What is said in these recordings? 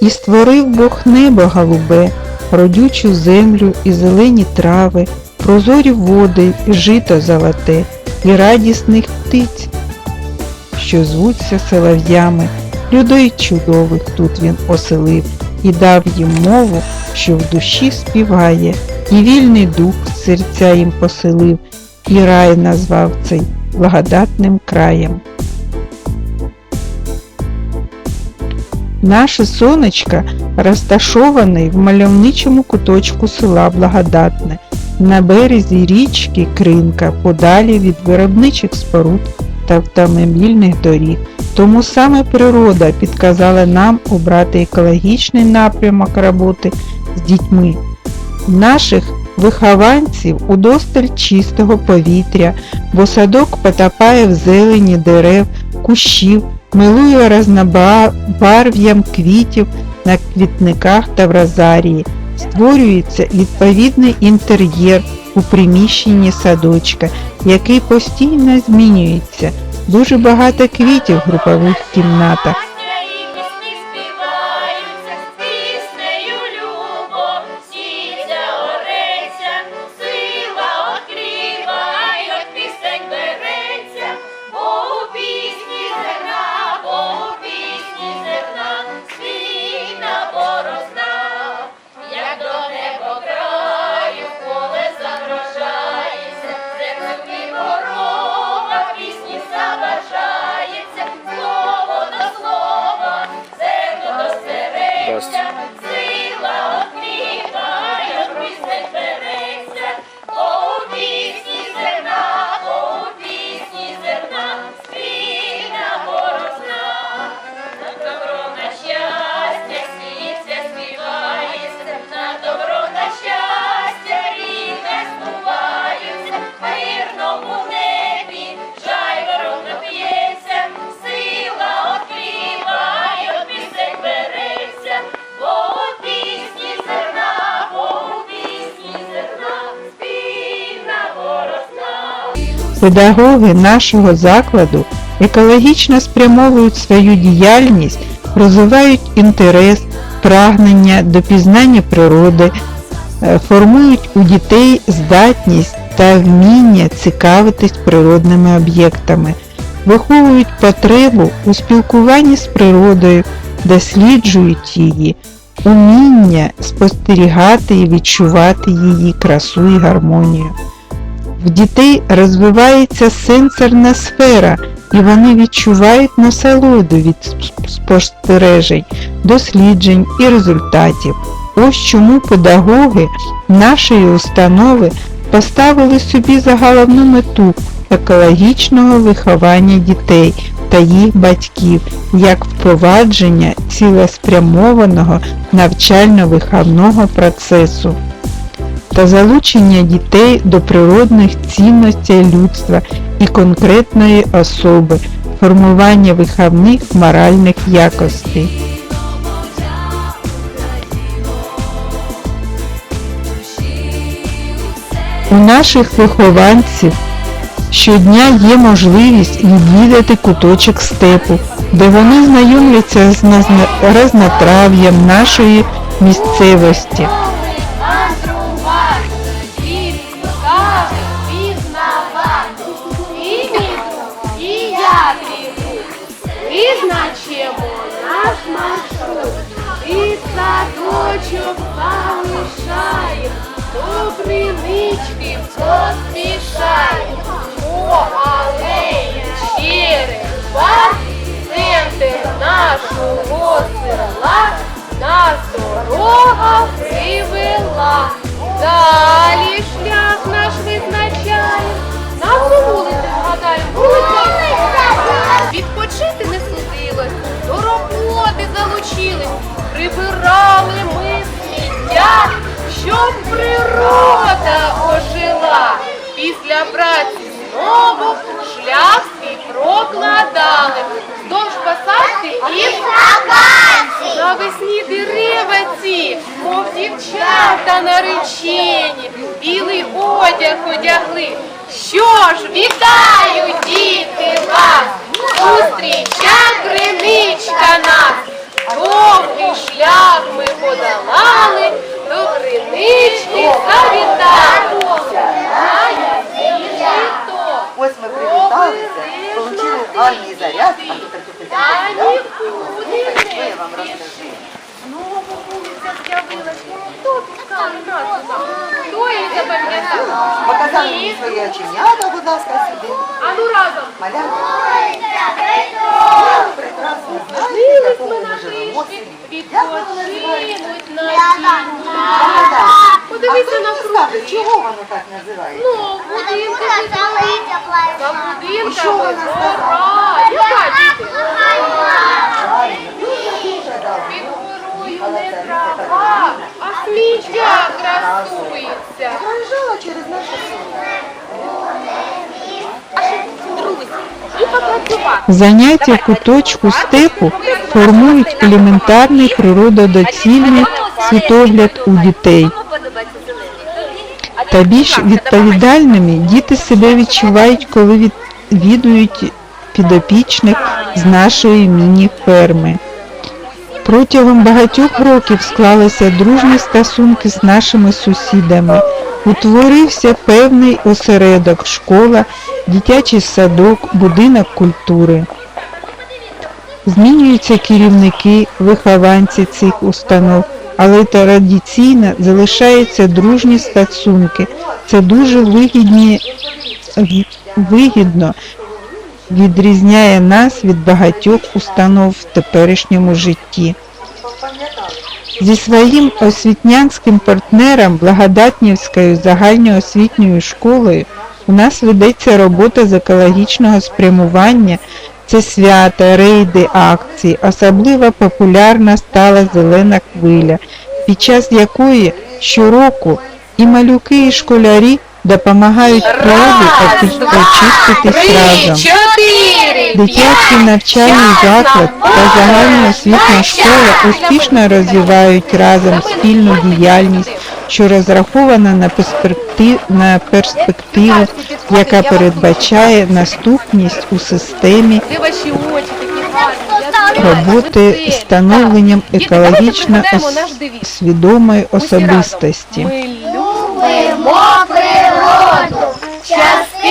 І створив Бог небо голубе, родючу землю і зелені трави, прозорі води, і жито золоте, і радісних птиць, що звуться солов'ями, людей чудових тут він оселив, і дав їм мову, що в душі співає, і вільний дух серця їм поселив, і рай назвав цей благодатним краєм. Наше сонечко розташоване в мальовничому куточку села Благодатне, на березі річки Кринка, подалі від виробничих споруд та автомобільних доріг. Тому саме природа підказала нам обрати екологічний напрямок роботи з дітьми. Наших вихованців удосталь чистого повітря, бо садок потопає в зелені дерев, кущів, милує разнобарв'ям квітів на квітниках та в розарії. Створюється відповідний інтер'єр у приміщенні садочка, який постійно змінюється. Дуже багато квітів в групових кімнатах. Педагоги нашого закладу екологічно спрямовують свою діяльність, розвивають інтерес, прагнення до пізнання природи, е, формують у дітей здатність та вміння цікавитись природними об'єктами, виховують потребу у спілкуванні з природою, досліджують її, уміння спостерігати і відчувати її красу і гармонію. В дітей розвивається сенсорна сфера, і вони відчувають насолоду від спостережень, досліджень і результатів. Ось чому педагоги нашої установи поставили собі за головну мету екологічного виховання дітей та їх батьків як впровадження цілеспрямованого навчально-виховного процесу та залучення дітей до природних цінностей людства і конкретної особи, формування виховних моральних якостей. У наших вихованців щодня є можливість відвідати куточок степу, де вони знайомляться з разнотрав'ям нашої місцевості. До кринички поспішаємо. По алеї через парк, центр нашого села, нас дорога привела. Далі шлях наш визначає. Назву вулиці згадаємо. Вулиця. Відпочити не судилось, до роботи залучились, щоб природа ожила. Після праці знову шлях свій прокладали. Вздовж посадки і навесні дерева ці, мов дівчата наречені, білий одяг одягли. Що ж, вітаю, діти вас! Зустріча криничка нас! Довгий шлях річки завітав. Знає світ. Ось ми привіталися, отримали гарний заряд, а тут не вам розкажу. Знову вулиця з'явилась. Хто пускав нас? Хто її запам'ятав? Показали Ні. мені свої оченята, будь ласка, сюди. А ну разом. Малянка. Прекрасно в якому ми ми на називається? відпочинуть на Подивися а на круги. чого воно так називається? Ну, будинки за будинками гора. Яка діти? Під горою не трава, а сміття красується. Проїжджала через наше село. І попрацювати. Заняття куточку степу формують елементарний природодоцільний світогляд у дітей. Та більш відповідальними діти себе відчувають, коли відвідують підопічних з нашої міні-ферми. Протягом багатьох років склалися дружні стосунки з нашими сусідами. Утворився певний осередок, школа, дитячий садок, будинок культури. Змінюються керівники, вихованці цих установ, але традиційно залишаються дружні стосунки. Це дуже вигідні, вигідно відрізняє нас від багатьох установ в теперішньому житті. Зі своїм освітнянським партнером Благодатнівською загальноосвітньою школою у нас ведеться робота з екологічного спрямування. Це свята, рейди, акції. Особливо популярна стала зелена хвиля, під час якої щороку і малюки, і школярі допомагають очи- очиститись разом. Дитячий навчальний заклад та загальноосвітня школа успішно розвивають разом спільну діяльність, що розрахована на перспектив- на перспективу, яка передбачає наступність у системі роботи з становленням екологічно свідомої особистості.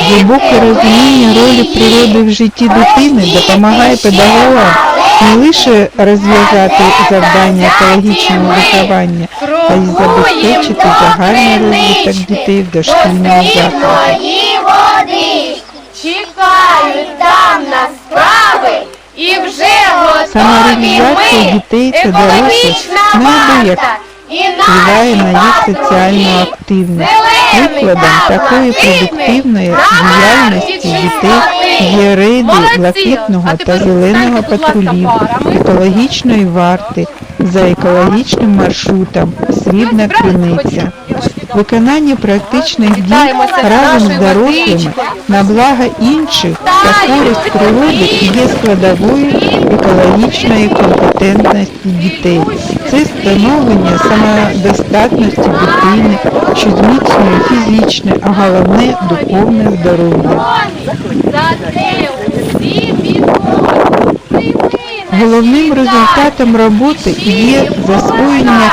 Глибоке розуміння ролі природи в житті дитини допомагає педагогам не лише розв'язати завдання екологічного виховання, а й забезпечити загальний розвиток дітей в дошкільному закладі. Чекають там на справи. І вже готові Самореалізація дітей та дорослих неабияк впливає на їх соціальну активність. Прикладом такої продуктивної діяльності дітей є рейди блакитного та зеленого патрулів, екологічної варти за екологічним маршрутом Срібна криниця. Виконання практичних дій разом з дорослими на благо інших та користь природи є складовою екологічної компетентності дітей. Це становлення самодостатності дитини, що зміцнює фізичне, а головне духовне здоров'я. Головним результатом роботи є засвоєння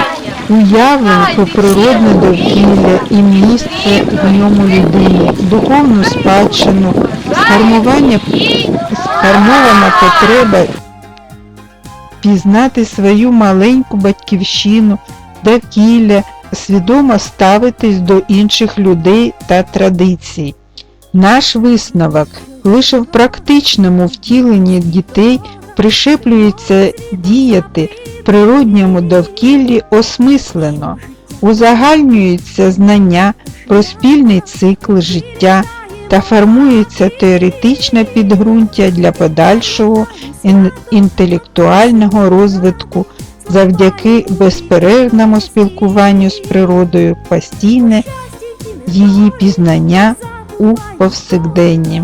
уявлень про природне довкілля і місце в ньому людини, духовну спадщину, сформування, сформована потреба пізнати свою маленьку батьківщину, довкілля, свідомо ставитись до інших людей та традицій. Наш висновок лише в практичному втіленні дітей пришеплюється діяти в природньому довкіллі осмислено, узагальнюються знання про спільний цикл життя та формується теоретичне підґрунтя для подальшого ін- інтелектуального розвитку завдяки безперервному спілкуванню з природою, постійне її пізнання у повсякденні.